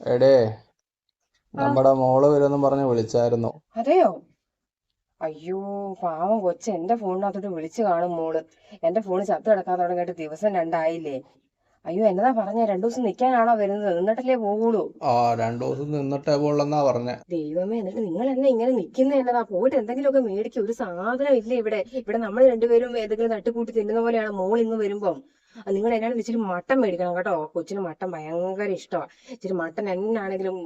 എടേ നമ്മുടെ മോൾ വരുമെന്നും പറഞ്ഞ് വിളിച്ചായിരുന്നു. അതെയോ? അയ്യോ പാവം കൊച്ച്. എന്റെ ഫോണിനകത്തോട്ട് വിളിച്ചു കാണും മോൾ. എന്റെ ഫോണ് ചത്തു കിടക്കാൻ തുടങ്ങിയിട്ട് ദിവസം രണ്ടായില്ലേ. അയ്യോ എന്നതാ പറഞ്ഞ? രണ്ടു ദിവസം നിക്കാനാണോ വരുന്നത്? നിന്നിട്ടല്ലേ പോകുള്ളൂ ആ രണ്ടു ദിവസം നിന്നിട്ടേ പോളെന്നാ പറഞ്ഞ. ദൈവമേ എന്നിട്ട് നിങ്ങൾ എന്നെ ഇങ്ങനെ നിക്കുന്ന എന്നതാ? പോയിട്ട് എന്തെങ്കിലുമൊക്കെ മേടിക്കും. ഒരു സാധനം ഇല്ലേ ഇവിടെ? ഇവിടെ നമ്മൾ രണ്ടുപേരും ഏതെങ്കിലും തട്ടിക്കൂട്ടി തിന്നുന്ന പോലെയാണ് മോൾ ഇങ്ങ് വരുമ്പം. നിങ്ങൾ എന്നാണ് ഇച്ചിരി മട്ടൻ മേടിക്കണം കേട്ടോ. കൊച്ചിന് മട്ടൻ ഭയങ്കര ഇഷ്ടമാണ് ഇച്ചിരി മട്ടൻ എന്നാണെങ്കിലും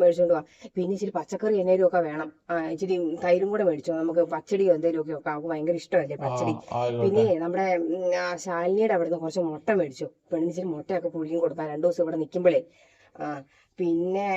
മേടിച്ചുകൊണ്ട് പോവാ പിന്നെ ഇച്ചിരി പച്ചക്കറി എന്തെങ്കിലും ഒക്കെ വേണം. ആ ഇച്ചിരി തൈരും കൂടെ മേടിച്ചോ. നമുക്ക് പച്ചടിയോ എന്തെങ്കിലും ഒക്കെ ഒക്കെ അവൾക്ക് ഭയങ്കര ഇഷ്ടമല്ലേ പച്ചടി. പിന്നെ നമ്മുടെ അവിടെ ശാലിനിയുടെ അവിടുന്ന് കുറച്ച് മുട്ട മേടിച്ചു. പെണ്ണിന് ഇച്ചിരി മുട്ടയൊക്കെ പുഴുങ്ങി കൊടുക്കാൻ രണ്ടു ദിവസം ഇവിടെ നിൽക്കുമ്പോഴേ ആ പിന്നെ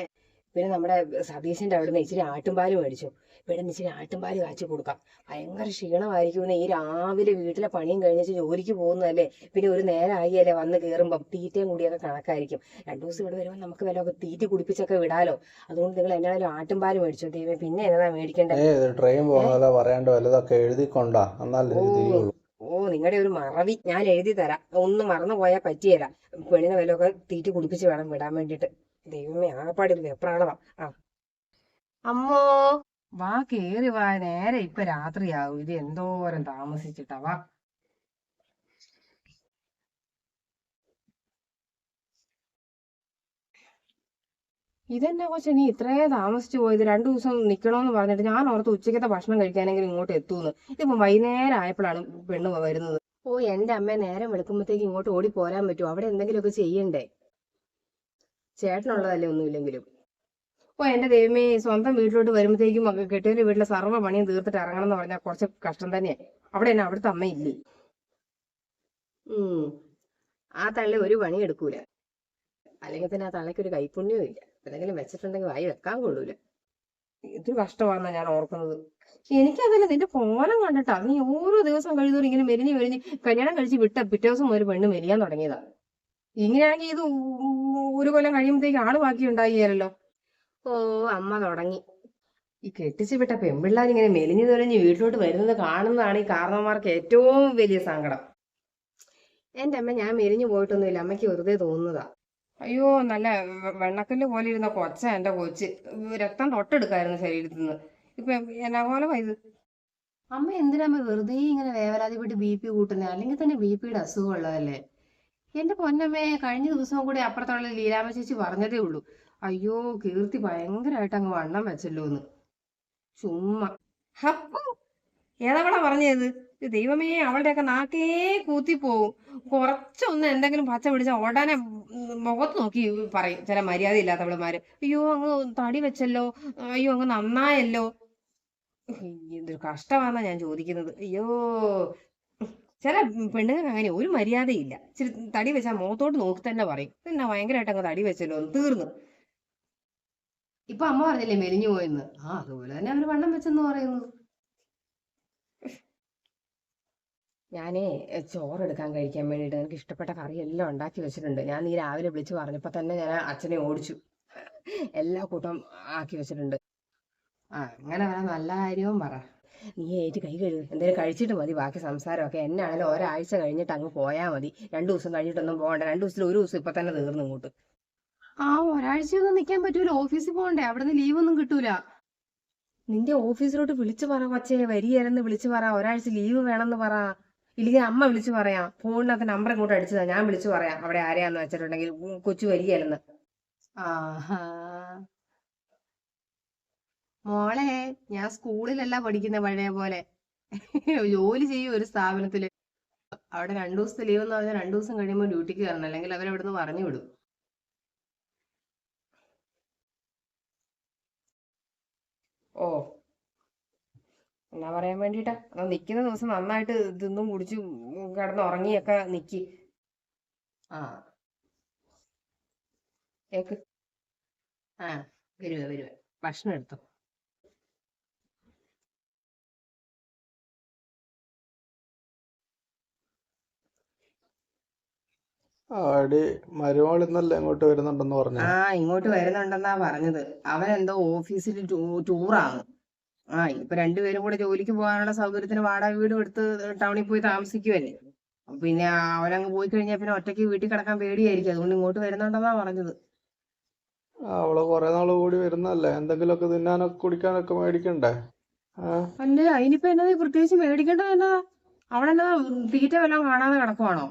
പിന്നെ നമ്മുടെ സതീശന്റെ നിന്ന് ഇച്ചിരി ആട്ടുംപാൽ മേടിച്ചു. ഇവിടെ നിന്ന് ഇച്ചിരി ആട്ടുംപാൽ കാച്ചി കൊടുക്കാം. ഭയങ്കര ക്ഷീണമായിരിക്കും ഈ രാവിലെ വീട്ടിലെ പണിയും കഴിഞ്ഞിട്ട് ജോലിക്ക് പോകുന്നതല്ലേ? പിന്നെ ഒരു നേരം ആയില്ലേ വന്ന് കയറുമ്പം തീറ്റയും കൂടിയൊക്കെ കണക്കായിരിക്കും. രണ്ടു ദിവസം ഇവിടെ വരുമ്പോൾ നമുക്ക് വല്ല തീറ്റി കുടിപ്പിച്ചൊക്കെ വിടാലോ. അതുകൊണ്ട് നിങ്ങൾ എന്നാലും ആട്ടുംപാൽ മേടിച്ചോ ദൈവം പിന്നെ എന്നതാ മേടിക്കേണ്ടത് ട്രെയിൻ പോകുന്ന പോലെ പറയാണ്ട്? വല്ലതൊക്കെ എഴുതിക്കൊണ്ടാ. എന്നാലും ഓ. നിങ്ങളുടെ ഒരു മറവി ഞാൻ എഴുതി തരാം ഒന്ന് മറന്നു പോയാൽ പറ്റിയല്ല പെണ്ണിനെ വല്ലതൊക്കെ തീറ്റി കുടിപ്പിച്ച് വേണം വിടാൻ വേണ്ടിട്ട് ദൈവമേ ആ ഒരു വെപ്രാളവാ ആ. അമ്മോ വാ കേറി വാ നേരെ ഇപ്പൊ രാത്രിയാവും ഇത് എന്തോരം താമസിച്ചിട്ടാ വാ. ഇതെന്നാ കൊച്ചെ നീ ഇത്രേ താമസിച്ചു പോയത്? രണ്ടു ദിവസം നിക്കണോന്ന് പറഞ്ഞിട്ട് ഞാൻ ഓർത്ത് ഉച്ചക്കത്തെ ഭക്ഷണം കഴിക്കാനെങ്കിലും ഇങ്ങോട്ട് എത്തൂന്ന്. ഇതിപ്പോ വൈകുന്നേരം ആയപ്പോഴാണ് പെണ്ണ് വരുന്നത്. ഓ എന്റെ അമ്മ നേരം വെളുക്കുമ്പോഴത്തേക്ക് ഇങ്ങോട്ട് ഓടി പോരാൻ പറ്റുമോ? അവിടെ എന്തെങ്കിലുമൊക്കെ ചെയ്യണ്ടേ? ചേട്ടനുള്ളതല്ലേ ഒന്നുമില്ലെങ്കിലും. ഓ എന്റെ ദൈവമേ സ്വന്തം വീട്ടിലോട്ട് വരുമ്പോഴത്തേക്കും കെട്ടിയവന്റെ വീട്ടിലെ സർവ പണിയും തീർത്തിട്ട് ഇറങ്ങണം എന്ന് പറഞ്ഞാൽ കുറച്ച് കഷ്ടം തന്നെയാ. അവിടെ തന്നെ അവിടുത്തെ അമ്മയില്ലേ? ആ തള്ളി ഒരു പണി എടുക്കൂല. അല്ലെങ്കിൽ പിന്നെ ആ തള്ളയ്ക്ക് ഒരു കൈപ്പുണ്യവും ഇല്ല. എന്തെങ്കിലും വെച്ചിട്ടുണ്ടെങ്കിൽ വായി വെക്കാൻ കൊള്ളൂല. ഇത് കഷ്ടമാണെന്നാ ഞാൻ ഓർക്കുന്നത്. എനിക്കതല്ല നിന്റെ കോലം കണ്ടിട്ടാ. നീ ഓരോ ദിവസം കഴിയുന്നവരും ഇങ്ങനെ മെരിഞ്ഞ് മെലിഞ്ഞ് കല്യാണം കഴിച്ച് വിട്ട പിറ്റേ ദിവസം ഒരു പെണ്ണ് മെലിയാൻ തുടങ്ങിയതാ. ഇങ്ങനെയാണെങ്കിൽ ഇത് ഒരു കൊല്ലം കഴിയുമ്പോഴത്തേക്ക് ആൾ ബാക്കി ഉണ്ടായില്ലോ ഓ അമ്മ തുടങ്ങി. ഈ കെട്ടിച്ചു വിട്ട പെൺപിള്ളേർ ഇങ്ങനെ മെലിഞ്ഞു തുരഞ്ഞ് വീട്ടിലോട്ട് വരുന്നത് കാണുന്നതാണ് ഈ കാരണവന്മാർക്ക് ഏറ്റവും വലിയ സങ്കടം. എന്റെ അമ്മ ഞാൻ മെലിഞ്ഞു പോയിട്ടൊന്നുമില്ല. അമ്മയ്ക്ക് വെറുതെ തോന്നുന്നതാ. അയ്യോ നല്ല വെണ്ണക്കല്ല് പോലെ ഇരുന്ന കൊച്ച എന്റെ കൊച്ച്. രക്തം തൊട്ടെടുക്കായിരുന്നു ശരീരത്തിൽ നിന്ന് ഇപ്പൊ എന്നാ പോലെ ഇത്? അമ്മ എന്തിനാ വെറുതെ ഇങ്ങനെ വേവലാതിപ്പെട്ട് ബി പി കൂട്ടുന്നത് അല്ലെങ്കിൽ തന്നെ ബി പിയുടെ അസുഖമുള്ളതല്ലേ എന്റെ പൊന്നമ്മേ കഴിഞ്ഞ ദിവസവും കൂടി അപ്പുറത്തുള്ള ലീലാമ ചേച്ചി പറഞ്ഞതേ ഉള്ളൂ. അയ്യോ കീർത്തി ഭയങ്കരമായിട്ട് അങ്ങ് വണ്ണം വെച്ചല്ലോ എന്ന് ചുമ്മാ ഏതവളാ പറഞ്ഞത്? ദൈവമേ അവളുടെയൊക്കെ നാക്കേ കൂത്തിപ്പോവും കുറച്ചൊന്ന് എന്തെങ്കിലും പച്ച പിടിച്ച ഉടനെ മുഖത്ത് നോക്കി പറയും. ചില മര്യാദ ഇല്ലാത്തവളുമാര്. അയ്യോ അങ്ങ് തടി വെച്ചല്ലോ. അയ്യോ അങ്ങ് നന്നായല്ലോ. ഇതൊരു കഷ്ടമാണെന്നാ ഞാൻ ചോദിക്കുന്നത്. അയ്യോ ചില പെണ്ണുങ്ങൾക്ക് അങ്ങനെ ഒരു മര്യാദയില്ല. ഇച്ചിരി തടി വെച്ചാൽ മുഖത്തോട്ട് നോക്കി തന്നെ പറയും. എന്നാ ഭയങ്കരമായിട്ട് അങ്ങ് തടി വെച്ചല്ലോ ഒന്ന് തീർന്നു. ഇപ്പൊ അമ്മ പറഞ്ഞില്ലേ മെലിഞ്ഞു പോയെന്ന്? ആ അതുപോലെ തന്നെ അവർ വണ്ണം വെച്ചെന്ന് പറയുന്നു. ഞാനേ ചോറെടുക്കാൻ കഴിക്കാൻ വേണ്ടിയിട്ട് എനിക്ക് ഇഷ്ടപ്പെട്ട കറി എല്ലാം ഉണ്ടാക്കി വെച്ചിട്ടുണ്ട്. ഞാൻ നീ രാവിലെ വിളിച്ച് പറഞ്ഞപ്പോ തന്നെ ഞാൻ അച്ഛനെ ഓടിച്ചു. എല്ലാ കൂട്ടം ആക്കി വെച്ചിട്ടുണ്ട്. ആ അങ്ങനെ വരാൻ നല്ല കാര്യവും പറ. നീ ഏറ്റ് കൈ കഴുകും. എന്തെങ്കിലും കഴിച്ചിട്ട് മതി ബാക്കി സംസാരമൊക്കെ. എന്നാണെങ്കിലും ഒരാഴ്ച കഴിഞ്ഞിട്ട് അങ്ങ് പോയാൽ മതി. രണ്ടു ദിവസം കഴിഞ്ഞിട്ടൊന്നും പോകണ്ട. രണ്ടു ദിവസത്തിൽ ഒരു ദിവസം ഇപ്പൊ തന്നെ തീർന്നു ഇങ്ങോട്ട്. ആ ഒരാഴ്ചയൊന്നും നിൽക്കാൻ പറ്റൂല. ഓഫീസിൽ പോകണ്ടേ? അവിടെ നിന്ന് ലീവൊന്നും കിട്ടൂല. നിന്റെ ഓഫീസിലോട്ട് വിളിച്ചു പറ കൊച്ചേ. വരികയെന്ന് വിളിച്ചു പറ. ഒരാഴ്ച ലീവ് വേണമെന്ന് പറ. ഇല്ലെങ്കിൽ അമ്മ വിളിച്ചു പറയാം. ഫോണിനകത്ത് നമ്പർ ഇങ്ങോട്ട് അടിച്ചതാ. ഞാൻ വിളിച്ചു പറയാം. അവിടെ ആരെയാന്ന് വെച്ചിട്ടുണ്ടെങ്കിൽ കൊച്ചു വരികയല്ലെന്ന് ആഹാ. മോളെ ഞാൻ സ്കൂളിലല്ല പഠിക്കുന്ന പഴയ പോലെ. ജോലി ചെയ്യും ഒരു സ്ഥാപനത്തിൽ. അവിടെ രണ്ടു ദിവസത്തെ ലീവ് എന്ന് പറഞ്ഞാൽ രണ്ടു ദിവസം കഴിയുമ്പോൾ ഡ്യൂട്ടിക്ക് കയറണം അല്ലെങ്കിൽ അവർ അവരവിടുന്ന് പറഞ്ഞു വിടും. ഓ. എന്നാ പറയാൻ വേണ്ടിട്ടാ. എന്നാ നിക്കുന്ന ദിവസം നന്നായിട്ട് തിന്നും കുടിച്ചു കിടന്ന് ഉറങ്ങിയൊക്കെ നിക്കി. ആ. കേക്ക്. ആ വരുവ വരുവ. ഭക്ഷണം എടുത്തോ. ആടി മരുമോൾ ഇന്നല്ലേ ഇങ്ങോട്ട് വരുന്നുണ്ടെന്ന് പറഞ്ഞു. ആ ഇങ്ങോട്ട് വരുന്നുണ്ടെന്നാ പറഞ്ഞത്. അവൻ എന്തോ ഓഫീസിൽ ടൂറാണ്. ആ ഇപ്പൊ രണ്ടുപേരും കൂടെ ജോലിക്ക് പോകാനുള്ള സൗകര്യത്തിന് വാടക വീട് എടുത്ത് ടൗണിൽ പോയി താമസിക്കുവല്ലേ. പിന്നെ അവനങ്ങ് പോയി കഴിഞ്ഞാ പിന്നെ ഒറ്റയ്ക്ക് വീട്ടിൽ കിടക്കാൻ പേടിയായിരിക്കും. അതുകൊണ്ട് ഇങ്ങോട്ട് വരുന്നുണ്ടെന്നാ പറഞ്ഞത്. അവൾ കൊറേ നാൾ കൂടി വരുന്നല്ലേ എന്തെങ്കിലുമൊക്കെ തിന്നാനൊക്കെ കുടിക്കാനൊക്കെ മേടിക്കണ്ടേ? അല്ലേ അതിനിപ്പോ എന്നത് പ്രത്യേകിച്ച് മേടിക്കേണ്ടത് എന്നതാ അവളെന്നാ തീറ്റ വല്ലതും കാണാതെ കിടക്കുവാണോ?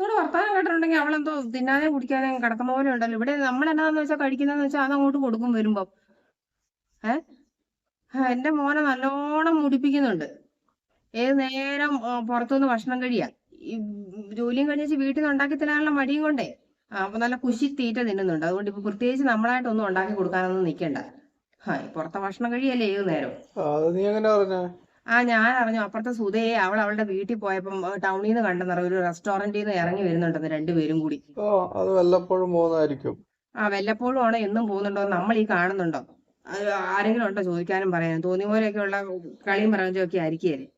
ഇവിടെ വർത്താനം കേട്ടിട്ടുണ്ടെങ്കിൽ അവളെന്തോ തിന്നാതെ കുടിക്കാതെ കിടക്കുന്ന പോലെ ഉണ്ടല്ലോ. ഇവിടെ നമ്മൾ എന്നാന്ന് വെച്ചാൽ കഴിക്കുന്നതെന്ന് വെച്ചാൽ അത് അങ്ങോട്ട് കൊടുക്കും വരുമ്പം. ഏ? എന്റെ മോനെ നല്ലോണം മുടിപ്പിക്കുന്നുണ്ട്. ഏത് നേരം പുറത്തുനിന്ന് ഭക്ഷണം കഴിയാ. ജോലിയും കഴിഞ്ഞ് വീട്ടിൽ നിന്ന് ഉണ്ടാക്കി തരാനുള്ള മടിയും കൊണ്ടേ. അപ്പൊ നല്ല കുശി തീറ്റ തിന്നുന്നുണ്ട്. അതുകൊണ്ട് ഇപ്പൊ പ്രത്യേകിച്ച് നമ്മളായിട്ടൊന്നും ഉണ്ടാക്കി കൊടുക്കാനൊന്നും ഈ പുറത്തെ ഭക്ഷണം കഴിയല്ലേ ഏത് നേരം നീ ആ ഞാൻ അറിഞ്ഞു. അപ്പുറത്തെ സുധയെ അവൾ അവളുടെ വീട്ടിൽ പോയപ്പം ടൗണിൽ നിന്ന് കണ്ടെന്നറിയ ഒരു റെസ്റ്റോറന്റിൽ നിന്ന് ഇറങ്ങി വരുന്നുണ്ടെന്ന് രണ്ടുപേരും കൂടി. ഓ അത് വല്ലപ്പോഴും പോകുന്നതായിരിക്കും. ആ വല്ലപ്പോഴും ആണോ എന്നും പോകുന്നുണ്ടോ നമ്മൾ ഈ കാണുന്നുണ്ടോ? അത് ആരെങ്കിലും ഉണ്ടോ ചോദിക്കാനും പറയാനും? തോന്നിയ പോലെയൊക്കെ ഉള്ള കളിയും പറഞ്ഞൊക്കെ ആയിരിക്കുകയല്ലേ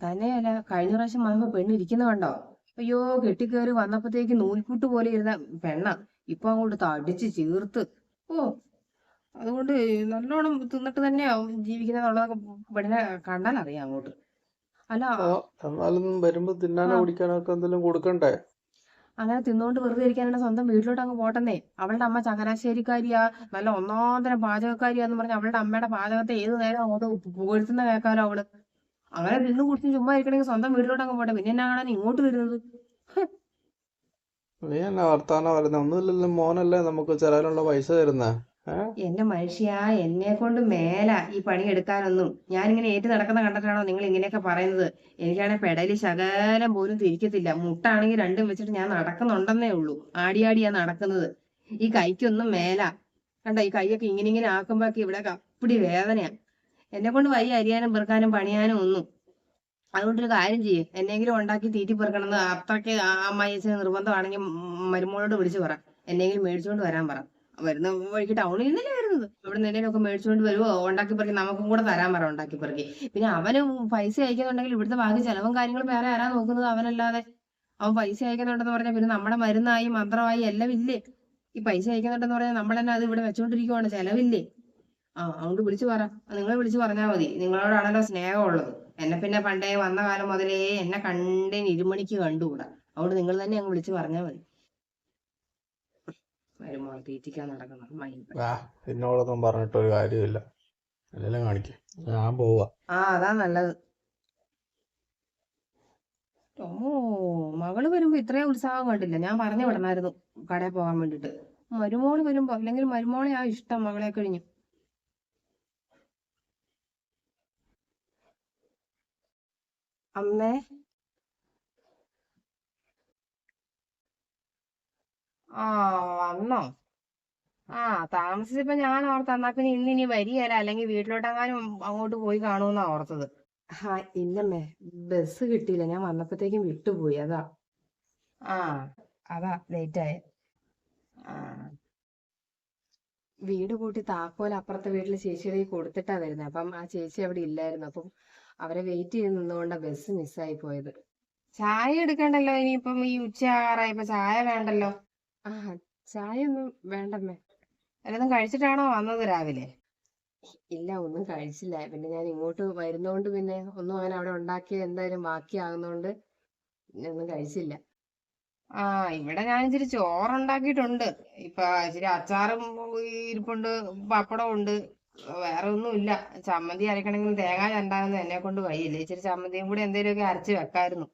തന്നെയല്ല കഴിഞ്ഞ പ്രാവശ്യം വന്നപ്പോ പെണ്ണ് ഇരിക്കുന്ന കണ്ടോ? അയ്യോ കെട്ടിക്കേറി വന്നപ്പോഴത്തേക്ക് നൂൽപുട്ട് പോലെ ഇരുന്ന പെണ്ണ. ഇപ്പൊ അങ്ങോട്ട് തടിച്ച് ചീർത്ത്. ഓ അതുകൊണ്ട് നല്ലോണം തിന്നിട്ട് തന്നെയാ ജീവിക്കുന്നതെന്നുള്ളതൊക്കെ പെണ്ണിനെ കണ്ടാൽ അറിയാം അങ്ങോട്ട്. അല്ല എന്നാലും വരുമ്പോ തിന്നാനോ. കുടിക്കാനൊക്കെ എന്തെങ്കിലും കൊടുക്കണ്ടേ? അങ്ങനെ തിന്നുകൊണ്ട് വെറുതെ ഇരിക്കാനാണ് സ്വന്തം വീട്ടിലോട്ട് അങ്ങ് പോട്ടെന്നേ. അവളുടെ അമ്മ ചങ്ങനാശ്ശേരിക്കാരിയാ നല്ല ഒന്നാന്തരം പാചകക്കാരിയാന്ന് പറഞ്ഞ അവളുടെ അമ്മയുടെ പാചകത്തെ ഏത് നേരം അങ്ങോട്ട് പുകഴ്ത്തുന്ന കേൾക്കാലോ അവൾ. അങ്ങനെ നിന്ന് കുടിച്ചും ചുമ്മാ ഇരിക്കണമെങ്കിൽ സ്വന്തം വീട്ടിലോട്ട് അങ്ങ് പോട്ടെ. പിന്നെ എന്നാ കാണാൻ ഇങ്ങോട്ട് വരുന്നത്? നീ എന്നാ വർത്താനം വരുന്ന ഒന്നുമില്ലല്ലോ മോനല്ലേ നമുക്ക് ചെലവിനുള്ള പൈസ തരുന്നേ? എന്റെ മനുഷ്യ എന്നെ കൊണ്ട് മേല ഈ പണി എടുക്കാനൊന്നും ഞാൻ ഇങ്ങനെ ഏറ്റു നടക്കുന്ന കണ്ടിട്ടാണോ നിങ്ങൾ ഇങ്ങനെയൊക്കെ പറയുന്നത്? എനിക്കാണെങ്കിൽ പെടലി ശകലം പോലും തിരിക്കത്തില്ല. മുട്ടാണെങ്കിൽ രണ്ടും വെച്ചിട്ട് ഞാൻ നടക്കുന്നുണ്ടെന്നേ ഉള്ളൂ. ആടിയാടിയാ നടക്കുന്നത്. ഈ കൈക്കൊന്നും മേല. കണ്ട ഈ കൈയൊക്കെ ഇങ്ങനെ ഇങ്ങനെ ആക്കുമ്പോഴൊക്കെ ഇവിടെ അപ്പടി വേദനയാ. എന്നെ കൊണ്ട് വയ്യ അരിയാനും പെറുക്കാനും പണിയാനും ഒന്നും. അതുകൊണ്ടൊരു കാര്യം ചെയ്യ്. എന്നെങ്കിലും ഉണ്ടാക്കി തീറ്റി പെറുക്കണമെന്ന് അത്രയ്ക്ക് ആ അമ്മായിച്ചന് നിർബന്ധമാണെങ്കിൽ മരുമോളോട് വിളിച്ചു പറ. എന്നെങ്കിലും മേടിച്ചുകൊണ്ട് വരാൻ പറ. വരുന്ന വഴിക്ക് ടൗണിൽ നിന്നല്ലേ വരുന്നത് ഇവിടെ നിന്ന് എന്തെങ്കിലുമൊക്കെ മേടിച്ചുകൊണ്ട് വരുമോ ഉണ്ടാക്കി പെറുക്കി നമുക്കും കൂടെ തരാൻ പറ ഉണ്ടാക്കി പെറുക്കി. പിന്നെ അവന് പൈസ അയക്കുന്നുണ്ടെങ്കിൽ ഇവിടുത്തെ ബാക്കി ചെലവും കാര്യങ്ങളും വേറെ ആരാ നോക്കുന്നത് അവനല്ലാതെ? അവൻ പൈസ അയക്കുന്നുണ്ടെന്ന് പറഞ്ഞാൽ പിന്നെ നമ്മുടെ മരുന്നായി മന്ത്രമായി എല്ലാം ഇല്ലേ? ഈ പൈസ അയക്കുന്നുണ്ടെന്ന് പറഞ്ഞാൽ നമ്മൾ തന്നെ അത് ഇവിടെ വെച്ചോണ്ടിരിക്കുവാണ് ചെലവില്ലേ? ആ അതുകൊണ്ട് വിളിച്ചു പറ. നിങ്ങൾ വിളിച്ചു പറഞ്ഞാൽ മതി. നിങ്ങളോടാണല്ലോ സ്നേഹമുള്ളത്. എന്നെ പിന്നെ പണ്ടേ വന്ന കാലം മുതലേ എന്നെ കണ്ടേ ഇരുമണിക്ക് കണ്ടുകൂടാ. അതുകൊണ്ട് നിങ്ങൾ തന്നെ അങ്ങ് വിളിച്ചു പറഞ്ഞാൽ മതി. വരുമോ തീറ്റിക്കാൻ നടക്കണം മൈൻഡ് ആ എന്നോടൊന്നും പറഞ്ഞിട്ട് ഒരു കാര്യമില്ല എല്ലാം കാണിക്കും. ഞാൻ പോവാ. ആ അതാ നല്ലത്. മകൾ വരുമ്പോ ഇത്രയും ഉത്സാഹം കണ്ടില്ല. ഞാൻ പറഞ്ഞു വിടണായിരുന്നു കടയിൽ പോകാൻ വേണ്ടിട്ട്. മരുമോൾ വരുമ്പോ അല്ലെങ്കിൽ മരുമോളെ ആ ഇഷ്ടം മകളെ കഴിഞ്ഞു. അമ്മേ ആ വന്നോ. ആ താമസിച്ചപ്പോ ഞാൻ ഓർത്ത് എന്നാ പിന്നെ ഇന്ന് ഇനി വരികയല്ല അല്ലെങ്കിൽ വീട്ടിലോട്ടെങ്ങാനും അങ്ങോട്ട് പോയി കാണുമെന്നാ ഓർത്തത്. ആ ഇല്ലമ്മേ. ബസ് കിട്ടിയില്ല. ഞാൻ വന്നപ്പോഴത്തേക്കും വിട്ടുപോയി. അതാ. ആ. അതാ ലേറ്റ് ആയ വീട് കൂട്ടി താക്കോൽ അപ്പുറത്തെ വീട്ടിലെ ചേച്ചിയുടെ കൊടുത്തിട്ടാ വരുന്നത് അപ്പം ആ ചേച്ചി അവിടെ ഇല്ലായിരുന്നു. അപ്പം അവരെ വെയിറ്റ് ചെയ്ത് നിന്നുകൊണ്ടാ ബസ് മിസ്സായി പോയത്. ചായ എടുക്കണ്ടല്ലോ ഇനിയിപ്പം ഈ ഉച്ച ആറായപ്പോ ചായ വേണ്ടല്ലോ. ആ ചായ ഒന്നും വേണ്ടമ്മേ അല്ലൊന്നും കഴിച്ചിട്ടാണോ വന്നത് രാവിലെ? ഇല്ല ഒന്നും കഴിച്ചില്ല. പിന്നെ ഞാൻ ഇങ്ങോട്ട് വരുന്നോണ്ട് പിന്നെ ഒന്നും അങ്ങനെ അവിടെ ഉണ്ടാക്കി എന്തായാലും ബാക്കിയാകുന്നോണ്ട് പിന്നെ ഒന്നും കഴിച്ചില്ല. ആ ഇവിടെ ഞാൻ ഇച്ചിരി ചോറുണ്ടാക്കിയിട്ടുണ്ട്. ഇപ്പൊ ഇച്ചിരി അച്ചാറും ഇരിപ്പുണ്ട് പപ്പടം ഉണ്ട്. വേറെ ഒന്നും ഇല്ല. ചമ്മന്തി അരക്കണമെങ്കിൽ തേങ്ങ ചണ്ടാകുന്ന എന്നെ കൊണ്ട് വയ്യില്ല ഇച്ചിരി ചമ്മന്തിയും കൂടി എന്തെങ്കിലുമൊക്കെ അരച്ച് വെക്കായിരുന്നു.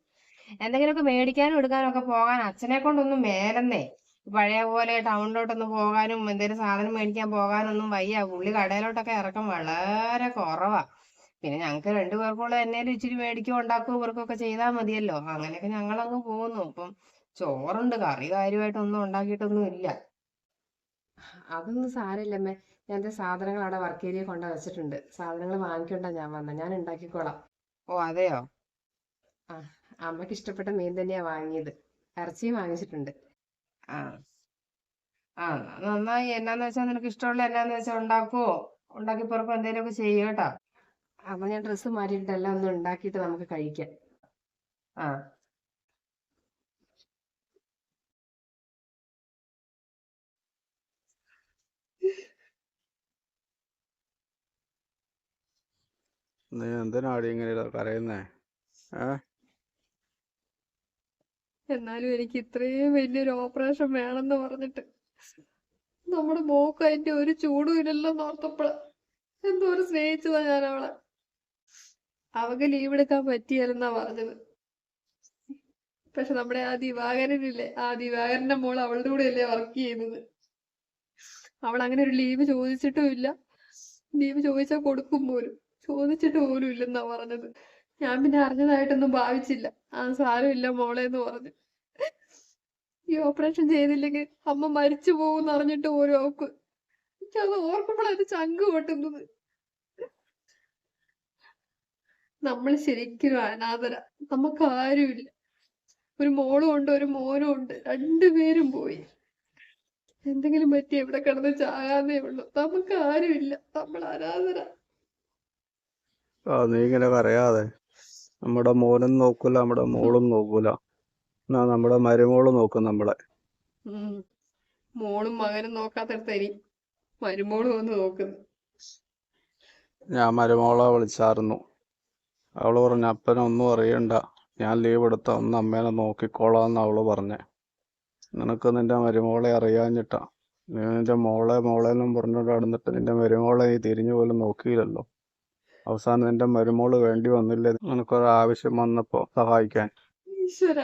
എന്തെങ്കിലുമൊക്കെ മേടിക്കാനും എടുക്കാനും ഒക്കെ പോകാൻ അച്ഛനെ കൊണ്ടൊന്നും മേലെന്നേ. പഴയ പോലെ ടൗണിലോട്ടൊന്ന് പോകാനും എന്തെങ്കിലും സാധനം മേടിക്കാൻ പോകാനൊന്നും വയ്യ. പുള്ളി കടയിലോട്ടൊക്കെ ഇറക്കം വളരെ കുറവാ. പിന്നെ ഞങ്ങൾക്ക് രണ്ടു പേർക്കുള്ള എന്നേലും ഇച്ചിരി മേടിക്കുകയോ ഉണ്ടാക്കുകയോ ഇവർക്കൊക്കെ ചെയ്താൽ മതിയല്ലോ. അങ്ങനെയൊക്കെ ഞങ്ങളങ്ങ് പോകുന്നു. അപ്പം ചോറുണ്ട് കറി കാര്യമായിട്ടൊന്നും ഉണ്ടാക്കിയിട്ടൊന്നും ഇല്ല. അതൊന്നും സാരമില്ലമ്മേ ഞാൻ എന്റെ സാധനങ്ങൾ അവിടെ വർക്ക് ഏരിയ കൊണ്ട വെച്ചിട്ടുണ്ട്. സാധനങ്ങൾ വാങ്ങിക്കൊണ്ടാ ഞാൻ വന്ന. ഞാൻ ഉണ്ടാക്കിക്കോളാം. ഓ അതെയോ? ആ അമ്മയ്ക്ക് ഇഷ്ടപ്പെട്ട മീൻ തന്നെയാ വാങ്ങിയത്. ഇറച്ചിയും വാങ്ങിച്ചിട്ടുണ്ട്. ആ. നന്നായി. എന്നാന്ന് വെച്ചാൽ നിനക്ക് ഇഷ്ടമുള്ള എന്നാന്ന് വെച്ചാൽ ഉണ്ടാക്കുവോ ഉണ്ടാക്കി പുറപ്പോ എന്തെങ്കിലുമൊക്കെ ചെയ്യുക കേട്ടോ. അപ്പൊ ഞാൻ ഡ്രസ്സ് മാറ്റിയിട്ട് എല്ലാം ഒന്ന് ഉണ്ടാക്കിയിട്ട് നമുക്ക് കഴിക്കാം. ആ. നീ എന്തിനാടി ഇങ്ങനെ കരയുന്നേ? ഏ? എന്നാലും എനിക്ക് ഇത്രയും വലിയൊരു ഓപ്പറേഷൻ വേണമെന്ന് പറഞ്ഞിട്ട് നമ്മുടെ മോക്ക് അതിന്റെ ഒരു ചൂടും ഇല്ലല്ലോ ഓർത്തപ്പോഴ എന്തോരം സ്നേഹിച്ചതാ ഞാൻ അവളെ. അവക്ക് ലീവ് എടുക്കാൻ പറ്റിയാലെന്നാ പറഞ്ഞത്. പക്ഷെ നമ്മുടെ ആ ദിവാകരനില്ലേ ആ ദിവാകരന്റെ മോൾ അവളുടെ കൂടെ അല്ലേ വർക്ക് ചെയ്യുന്നത്. അവൾ അങ്ങനെ ഒരു ലീവ് ചോദിച്ചിട്ടും ഇല്ല. ലീവ് ചോദിച്ചാൽ കൊടുക്കും പോലും. ചോദിച്ചിട്ട് പോലും ഇല്ലെന്നാ പറഞ്ഞത്. ഞാൻ പിന്നെ അറിഞ്ഞതായിട്ടൊന്നും ഭാവിച്ചില്ല. ആ സാരമില്ല മോളെ എന്ന് പറഞ്ഞു. ഈ ഓപ്പറേഷൻ ചെയ്തില്ലെങ്കിൽ അമ്മ മരിച്ചു പോകും അറിഞ്ഞിട്ട് പോലും അവക്ക്. എനിക്കത് ഓർക്കുമ്പോഴാണ് ചങ്ക് പൊട്ടുന്നത്. നമ്മൾ ശരിക്കും അനാഥര. നമുക്ക് ആരുമില്ല. ഒരു മോളും ഉണ്ട് ഒരു മോനും ഉണ്ട്. രണ്ടുപേരും പോയി. എന്തെങ്കിലും പറ്റി എവിടെ കിടന്ന് ചാകാന്നേ ഉള്ളൂ. നമുക്ക് ആരുമില്ല. നമ്മൾ അനാഥര. ആ നീ ഇങ്ങനെ പറയാതെ നമ്മുടെ മോനും നോക്കൂല നമ്മുടെ മോളും നോക്കൂല. നമ്മുടെ മരുമോൾ നോക്കും നമ്മളെ. മോളും മകനും നോക്കാത്തടത്തരി മരുമോൾ മരുമോളും വന്ന് നോക്കുന്നു. ഞാൻ മരുമോളെ വിളിച്ചായിരുന്നു അവൾ പറഞ്ഞു അപ്പനൊന്നും അറിയണ്ട. ഞാൻ ലീവ് എടുത്ത ഒന്ന് അമ്മേനെ നോക്കിക്കോളാന്ന് അവൾ പറഞ്ഞെ. നിനക്ക് നിന്റെ മരുമോളെ അറിയാഞ്ഞിട്ടാ. നീ നിന്റെ മോളെ മോളെ എന്നും പറഞ്ഞോണ്ട് നടന്നിട്ട് നിന്റെ മരുമോളെ നീ തിരിഞ്ഞു പോലും നോക്കിയില്ലല്ലോ. അവസാനം നിന്റെ മരുമോൾ വേണ്ടി വന്നില്ലേ? നിനക്കൊരാവശ്യം വന്നപ്പോ സഹായിക്കാൻ. ഈശ്വര.